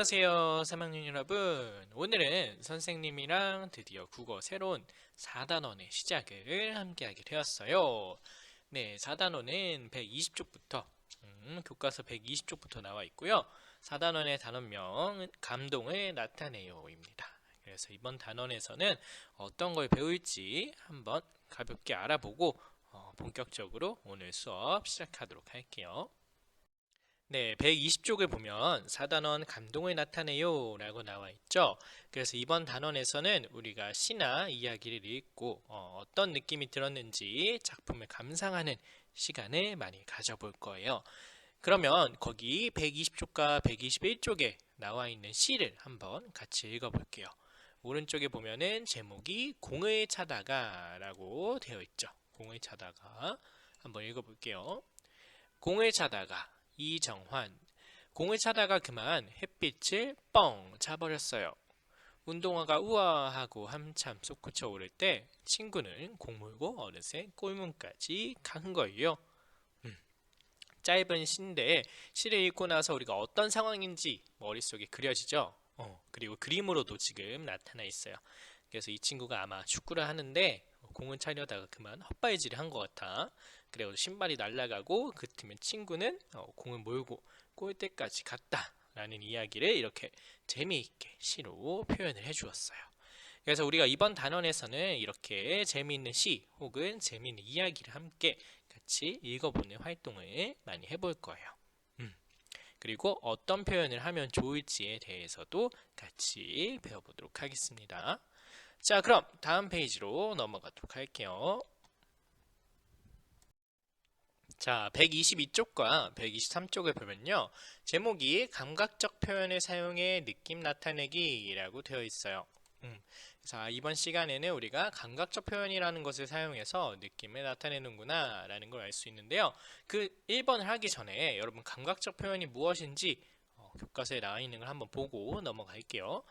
안녕하세요 3학년 여러분. 오늘은 선생님이랑 드디어 국어 새로운 4단원의 시작을 함께 하게 되었어요. 네 4단원은 120쪽부터 음, 교과서 120쪽부터 나와 있고요. 4단원의 단원명은 감동을 나타내요 입니다. 그래서 이번 단원에서는 어떤 걸 배울지 한번 가볍게 알아보고 어, 본격적으로 오늘 수업 시작하도록 할게요 네, 120쪽을 보면 4단원 감동을 나타내요 라고 나와 있죠. 그래서 이번 단원에서는 우리가 시나 이야기를 읽고 어, 떤 느낌이 들었는지 작품을 감상하는 시간을 많이 가져볼 거예요. 그러면 거기 120쪽과 121쪽에 나와 있는 시를 한번 같이 읽어볼게요. 오른쪽에 보면은 제목이 공을 차다가 라고 되어 있죠. 공을 차다가 한번 읽어볼게요. 공을 차다가 이정환 공을 차다가 그만 햇빛을 뻥 차버렸어요. 운동화가 우아하고 한참 솟구쳐 오를 때 친구는 공 물고 어느새 골문까지 간 거예요. 음, 짧은 시인데 시를 읽고 나서 우리가 어떤 상황인지 머릿속에 그려지죠. 어, 그리고 그림으로도 지금 나타나 있어요. 그래서 이 친구가 아마 축구를 하는데 공을 차려다가 그만 헛발질을 한 것 같아. 그래서 신발이 날아가고 그 틈에 친구는 어, 공을 몰고 골대까지 갔다. 라는 이야기를 이렇게 재미있게 시로 표현을 해주었어요. 그래서 우리가 이번 단원에서는 이렇게 재미있는 시 혹은 재미있는 이야기를 함께 같이 읽어보는 활동을 많이 해볼 거예요. 음. 그리고 어떤 표현을 하면 좋을지에 대해서도 같이 배워보도록 하겠습니다. 자, 그럼 다음 페이지로 넘어가도록 할게요. 자, 122쪽과 123쪽을 보면요. 제목이 감각적 표현을 사용해 느낌 나타내기라고 되어 있어요. 음, 자, 이번 시간에는 우리가 감각적 표현이라는 것을 사용해서 느낌을 나타내는구나 라는 걸 알 수 있는데요. 그 1번을 하기 전에 여러분 감각적 표현이 무엇인지 어, 교과서에 나와 있는 걸 한번 보고 넘어갈게요.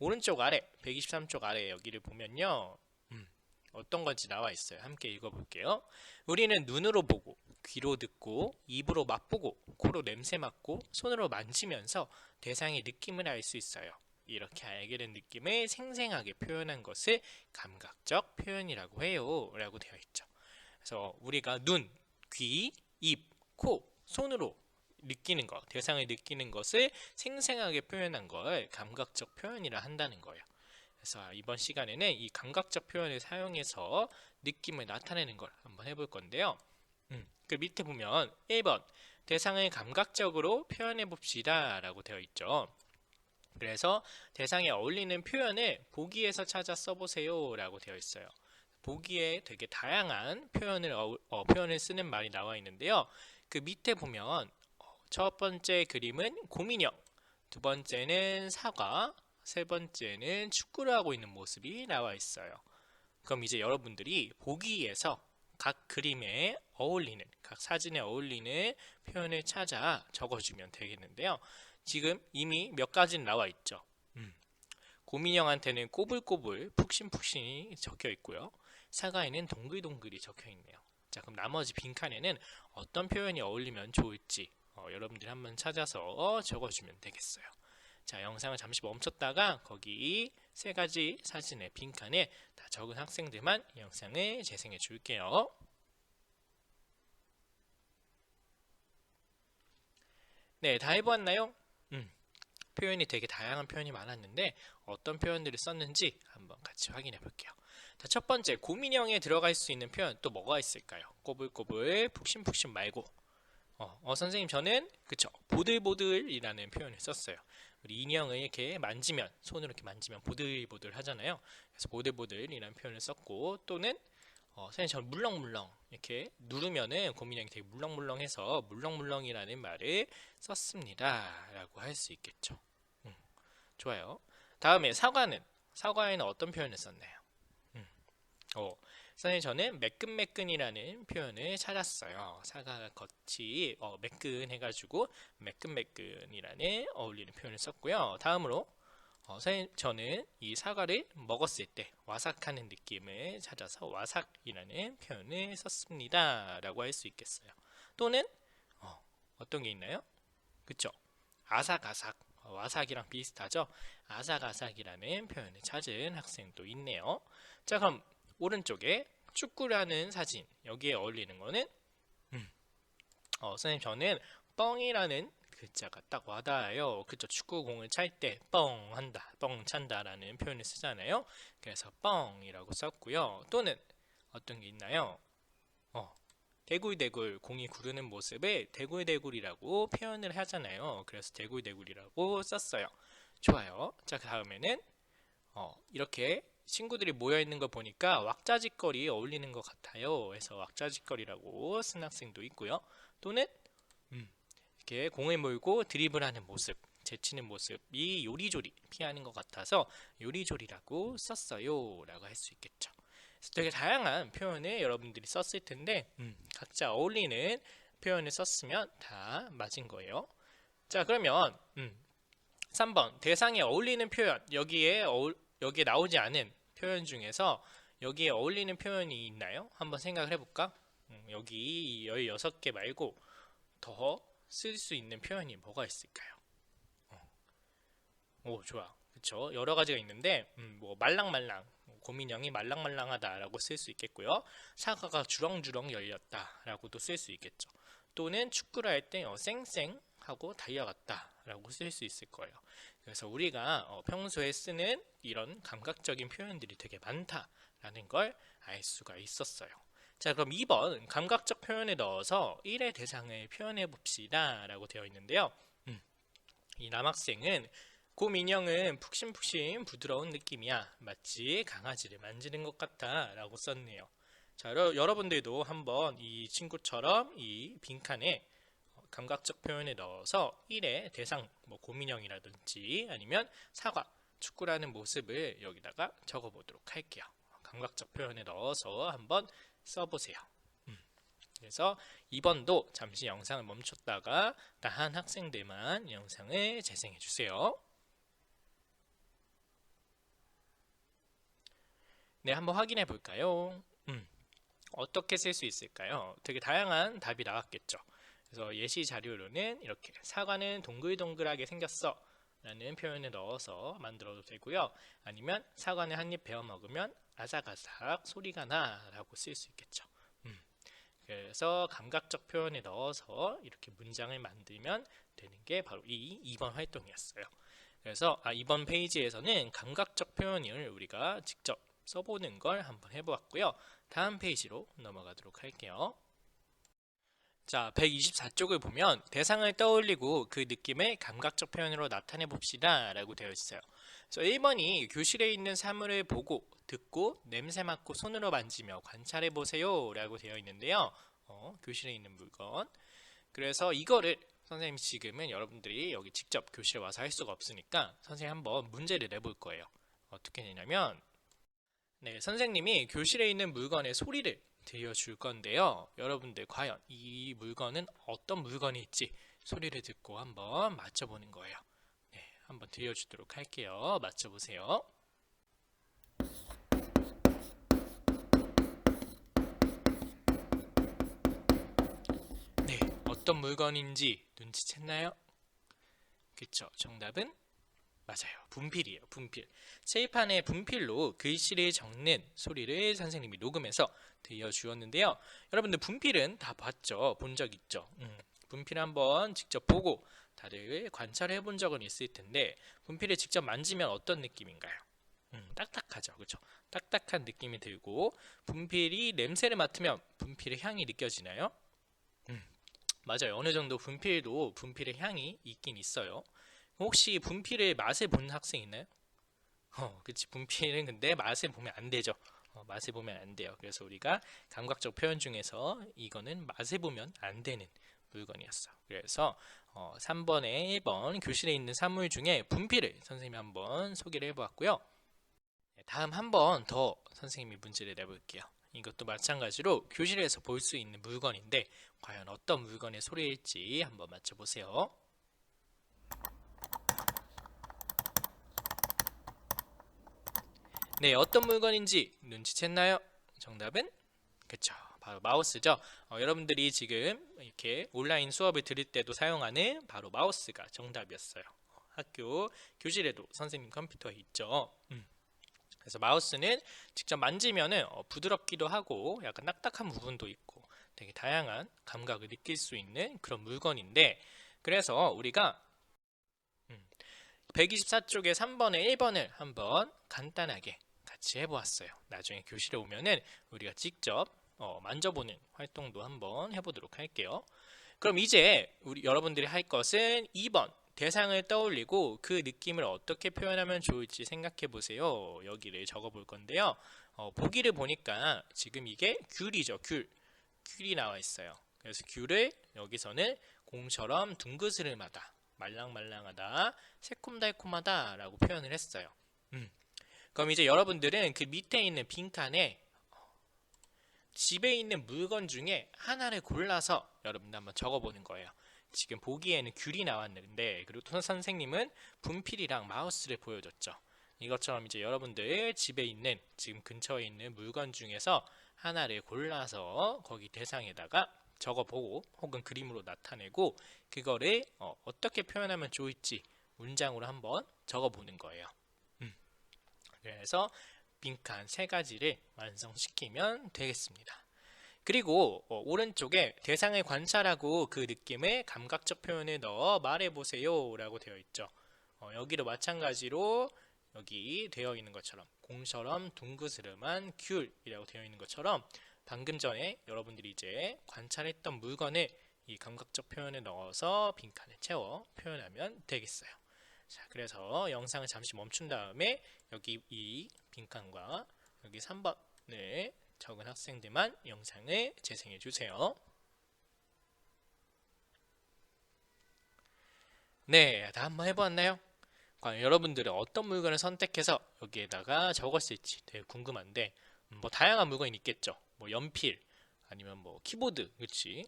오른쪽 아래, 123쪽 아래 여기를 보면요. 음, 어떤 건지 나와 있어요. 함께 읽어볼게요. 우리는 눈으로 보고 귀로 듣고 입으로 맛보고 코로 냄새 맡고 손으로 만지면서 대상의 느낌을 알 수 있어요. 이렇게 알게 된 느낌을 생생하게 표현한 것을 감각적 표현이라고 해요. 라고 되어 있죠. 그래서 우리가 눈, 귀, 입, 코, 손으로 느끼는 것, 대상을 느끼는 것을 생생하게 표현한 걸 감각적 표현이라 한다는 거예요. 그래서 이번 시간에는 이 감각적 표현을 사용해서 느낌을 나타내는 걸 한번 해볼 건데요. 음, 그 밑에 보면 1번 대상을 감각적으로 표현해 봅시다 라고 되어 있죠. 그래서 대상에 어울리는 표현을 보기에서 찾아 써보세요 라고 되어 있어요. 보기에 되게 다양한 표현을, 어, 어, 표현을 쓰는 말이 나와 있는데요. 그 밑에 보면 어, 첫 번째 그림은 곰인형, 두 번째는 사과, 세 번째는 축구를 하고 있는 모습이 나와 있어요. 그럼 이제 여러분들이 보기에서 각 그림에 어울리는 각 사진에 어울리는 표현을 찾아 적어주면 되겠는데요. 지금 이미 몇 가지는 나와 있죠. 음. 고민형한테는 꼬불꼬불 푹신푹신이 적혀 있고요. 사과에는 동글동글이 적혀 있네요. 자 그럼 나머지 빈칸에는 어떤 표현이 어울리면 좋을지 어, 여러분들이 한번 찾아서 적어주면 되겠어요. 자 영상을 잠시 멈췄다가 거기 세 가지 사진의 빈칸에 다 적은 학생들만 이 영상을 재생해 줄게요. 네, 다 해보았나요? 음, 표현이 되게 다양한 표현이 많았는데 어떤 표현들을 썼는지 한번 같이 확인해 볼게요. 자, 첫 번째, 고민형에 들어갈 수 있는 표현 또 뭐가 있을까요? 꼬불꼬불, 푹신푹신 말고 어, 어, 선생님 저는 그쵸 보들보들이라는 표현을 썼어요. 우리 인형을 이렇게 만지면 손으로 이렇게 만지면 보들보들 하잖아요. 그래서 보들보들이라는 표현을 썼고 또는 어, 선생님 물렁물렁 이렇게 누르면은 고민형이 되게 물렁물렁해서 물렁물렁이라는 말을 썼습니다. 라고 할 수 있겠죠. 음, 좋아요. 다음에 사과는 사과에는 어떤 표현을 썼나요? 음, 어, 선생님 저는 매끈매끈이라는 표현을 찾았어요. 사과가 겉이 어, 매끈해가지고 매끈매끈이라는 어울리는 표현을 썼고요. 다음으로 어, 선생님 저는 이 사과를 먹었을 때 와삭하는 느낌을 찾아서 와삭이라는 표현을 썼습니다. 라고 할 수 있겠어요. 또는 어, 떤게 있나요? 그쵸? 아삭아삭 어, 와삭이랑 비슷하죠. 아삭아삭이라는 표현을 찾은 학생도 있네요. 자, 그럼 오른쪽에 축구라는 사진 여기에 어울리는 거는 음, 어, 선생님 저는 뻥이라는 글자가 딱 와닿아요. 그쵸? 축구공을 찰 때 뻥 한다, 뻥 찬다라는 표현을 쓰잖아요. 그래서 뻥이라고 썼고요. 또는 어떤 게 있나요? 어, 대굴대굴 공이 구르는 모습을 대굴대굴이라고 표현을 하잖아요. 그래서 대굴대굴이라고 썼어요. 좋아요. 자, 그 다음에는 어, 이렇게 친구들이 모여 있는 거 보니까 왁자지껄이 어울리는 것 같아요. 그래서 왁자지껄이라고 쓴 학생도 있고요. 또는 음, 이렇게 공을 몰고 드리블하는 모습, 제치는 모습이 요리조리 피하는 것 같아서 요리조리라고 썼어요라고 할 수 있겠죠. 그래서 되게 다양한 표현을 여러분들이 썼을 텐데 음, 각자 어울리는 표현을 썼으면 다 맞은 거예요. 자 그러면 음, 3번 대상에 어울리는 표현 여기에 어울, 여기에 나오지 않은 표현 중에서 여기에 어울리는 표현이 있나요? 한번 생각을 해볼까? 음, 여기 16개 말고 더 쓸 수 있는 표현이 뭐가 있을까요? 어. 오 좋아 그쵸 여러 가지가 있는데 음, 뭐 말랑말랑 고민형이 말랑말랑하다라고 쓸 수 있겠고요 사과가 주렁주렁 열렸다라고도 쓸 수 있겠죠 또는 축구를 할 때 어, 쌩쌩 하고 달려갔다라고 쓸 수 있을 거예요 그래서 우리가 어, 평소에 쓰는 이런 감각적인 표현들이 되게 많다라는 걸 알 수가 있었어요. 자 그럼 2번 감각적 표현에 넣어서 1의 대상을 표현해 봅시다 라고 되어 있는데요. 음, 이 남학생은 고 민영은 푹신푹신 부드러운 느낌이야 마치 강아지를 만지는 것 같아 라고 썼네요. 자 여러, 여러분들도 한번 이 친구처럼 이 빈칸에 어, 감각적 표현에 넣어서 1의 대상 뭐 고민형이라든지 아니면 사과 축구라는 모습을 여기다가 적어 보도록 할게요 감각적 표현에 넣어서 한번 써보세요. 음. 그래서 2번도 잠시 영상을 멈췄다가 다한 학생들만 영상을 재생해 주세요. 네, 한번 확인해 볼까요? 음, 어떻게 쓸 수 있을까요? 되게 다양한 답이 나왔겠죠. 그래서 예시 자료로는 이렇게 사과는 동글동글하게 생겼어 라는 표현을 넣어서 만들어도 되고요. 아니면 사과는 한 입 베어 먹으면 아삭아삭 소리가 나 라고 쓸 수 있겠죠. 음. 그래서 감각적 표현에 넣어서 이렇게 문장을 만들면 되는 게 바로 이 2번 활동이었어요. 그래서 아, 이번 페이지에서는 감각적 표현을 우리가 직접 써보는 걸 한번 해보았고요. 다음 페이지로 넘어가도록 할게요. 자, 124쪽을 보면 대상을 떠올리고 그 느낌을 감각적 표현으로 나타내 봅시다 라고 되어 있어요. 그래서 1번이 교실에 있는 사물을 보고 듣고 냄새 맡고 손으로 만지며 관찰해 보세요 라고 되어 있는데요. 어, 교실에 있는 물건. 그래서 이거를 선생님 지금은 여러분들이 여기 직접 교실에 와서 할 수가 없으니까 선생님 한번 문제를 내볼 거예요. 어떻게 되냐면 네, 선생님이 교실에 있는 물건의 소리를 들려줄 건데요. 여러분들 과연 이 물건은 어떤 물건일지 소리를 듣고 한번 맞춰보는 거예요. 네, 한번 들려주도록 할게요. 맞춰보세요. 네, 어떤 물건인지 눈치챘나요? 그쵸, 정답은 맞아요. 분필이에요. 분필. 칠판에 분필로 글씨를 적는 소리를 선생님이 녹음해서 들려주었는데요. 여러분들 분필은 다 봤죠? 본 적 있죠? 음, 분필 한번 직접 보고 다들 관찰해 본 적은 있을 텐데 분필을 직접 만지면 어떤 느낌인가요? 음, 딱딱하죠. 그렇죠? 딱딱한 느낌이 들고 분필이 냄새를 맡으면 분필의 향이 느껴지나요? 음, 맞아요. 어느 정도 분필도 분필의 향이 있긴 있어요. 혹시 분필의 맛을 본 학생 있나요? 어, 그치. 분필은 근데 맛을 보면 안 되죠. 어, 맛을 보면 안 돼요. 그래서 우리가 감각적 표현 중에서 이거는 맛을 보면 안 되는 물건이었어. 그래서 어, 3번에 1번 교실에 있는 사물 중에 분필을 선생님이 한번 소개를 해보았고요. 네, 다음 한 번 더 선생님이 문제를 내볼게요. 이것도 마찬가지로 교실에서 볼 수 있는 물건인데 과연 어떤 물건의 소리일지 한번 맞춰보세요. 네, 어떤 물건인지 눈치챘나요? 정답은 그쵸. 바로 마우스죠. 어, 여러분들이 지금 이렇게 온라인 수업을 들을 때도 사용하는 바로 마우스가 정답이었어요. 학교 교실에도 선생님 컴퓨터 있죠. 음. 그래서 마우스는 직접 만지면은 어, 부드럽기도 하고 약간 딱딱한 부분도 있고 되게 다양한 감각을 느낄 수 있는 그런 물건인데 그래서 우리가 124쪽의 3번에 1번을 한번 간단하게 같이 해보았어요. 나중에 교실에 오면은 우리가 직접 어, 만져보는 활동도 한번 해보도록 할게요. 그럼 이제 우리 여러분들이 할 것은 2번 대상을 떠올리고 그 느낌을 어떻게 표현하면 좋을지 생각해 보세요. 여기를 적어 볼 건데요. 어, 보기를 보니까 지금 이게 귤이죠. 귤. 귤이 나와 있어요. 그래서 귤을 여기서는 공처럼 둥그스름하다, 말랑말랑하다, 새콤달콤하다 라고 표현을 했어요. 음. 그럼 이제 여러분들은 그 밑에 있는 빈칸에 집에 있는 물건 중에 하나를 골라서 여러분들 한번 적어보는 거예요. 지금 보기에는 귤이 나왔는데 그리고 또 선생님은 분필이랑 마우스를 보여줬죠. 이것처럼 이제 여러분들 집에 있는 지금 근처에 있는 물건 중에서 하나를 골라서 거기 대상에다가 적어보고 혹은 그림으로 나타내고 그거를 어, 떻게 표현하면 좋을지 문장으로 한번 적어보는 거예요. 음. 그래서 빈칸 세 가지를 완성시키면 되겠습니다. 그리고 어, 오른쪽에 대상을 관찰하고 그 느낌을 감각적 표현에 넣어 말해보세요 라고 되어 있죠. 어, 여기도 마찬가지로 여기 되어 있는 것처럼 공처럼 둥그스름한 귤이라고 되어 있는 것처럼 방금 전에 여러분들이 이제 관찰했던 물건을 이 감각적 표현에 넣어서 빈칸을 채워 표현하면 되겠어요. 자, 그래서 영상을 잠시 멈춘 다음에 여기 이 빈칸과 여기 3번을 적은 학생들만 영상을 재생해 주세요. 네, 다 한번 해보았나요? 과연 여러분들은 어떤 물건을 선택해서 여기에다가 적었을지 되게 궁금한데 음, 뭐 다양한 물건이 있겠죠. 뭐 연필 아니면 뭐 키보드, 그렇지?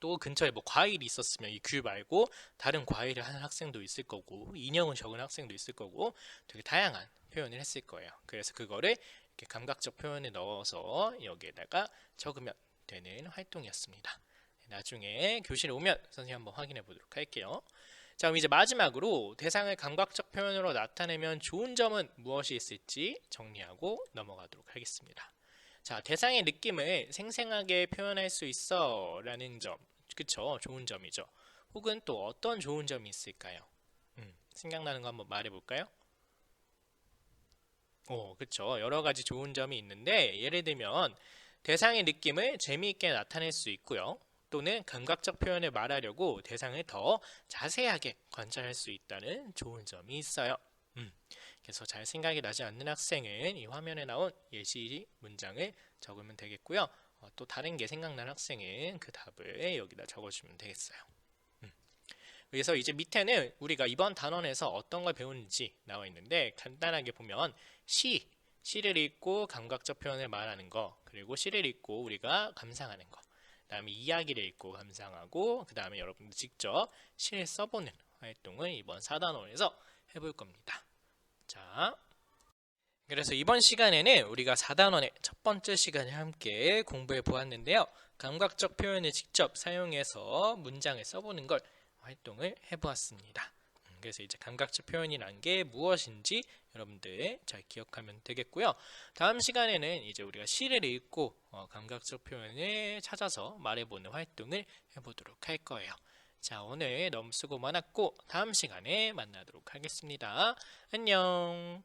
또 근처에 뭐 과일이 있었으면 이 귤 말고 다른 과일을 하는 학생도 있을 거고 인형을 적은 학생도 있을 거고 되게 다양한 표현을 했을 거예요. 그래서 그거를 이렇게 감각적 표현에 넣어서 여기에다가 적으면 되는 활동이었습니다. 나중에 교실에 오면 선생님 한번 확인해 보도록 할게요. 자, 그럼 이제 마지막으로 대상을 감각적 표현으로 나타내면 좋은 점은 무엇이 있을지 정리하고 넘어가도록 하겠습니다. 자, 대상의 느낌을 생생하게 표현할 수 있어 라는 점, 그쵸? 좋은 점이죠. 혹은 또 어떤 좋은 점이 있을까요? 음, 생각나는 거 한번 말해 볼까요? 어, 그쵸. 여러 가지 좋은 점이 있는데, 예를 들면, 대상의 느낌을 재미있게 나타낼 수 있고요. 또는 감각적 표현을 말하려고 대상을 더 자세하게 관찰할 수 있다는 좋은 점이 있어요. 음, 그래서 잘 생각이 나지 않는 학생은 이 화면에 나온 예시 문장을 적으면 되겠고요. 어, 또 다른 게 생각나는 학생은 그 답을 여기다 적어주면 되겠어요. 음. 그래서 이제 밑에는 우리가 이번 단원에서 어떤 걸 배우는지 나와 있는데 간단하게 보면 시, 시를 읽고 감각적 표현을 말하는 거 그리고 시를 읽고 우리가 감상하는 거 그다음에 이야기를 읽고 감상하고 그 다음에 여러분들 직접 시를 써보는 활동을 이번 4단원에서 해볼 겁니다. 자, 그래서 이번 시간에는 우리가 4단원의 첫 번째 시간을 함께 공부해 보았는데요. 감각적 표현을 직접 사용해서 문장을 써보는 걸 활동을 해보았습니다. 음, 그래서 이제 감각적 표현이란 게 무엇인지 여러분들 잘 기억하면 되겠고요. 다음 시간에는 이제 우리가 시를 읽고 어, 감각적 표현을 찾아서 말해보는 활동을 해보도록 할 거예요. 자, 오늘 너무 수고 많았고 다음 시간에 만나도록 하겠습니다. 안녕.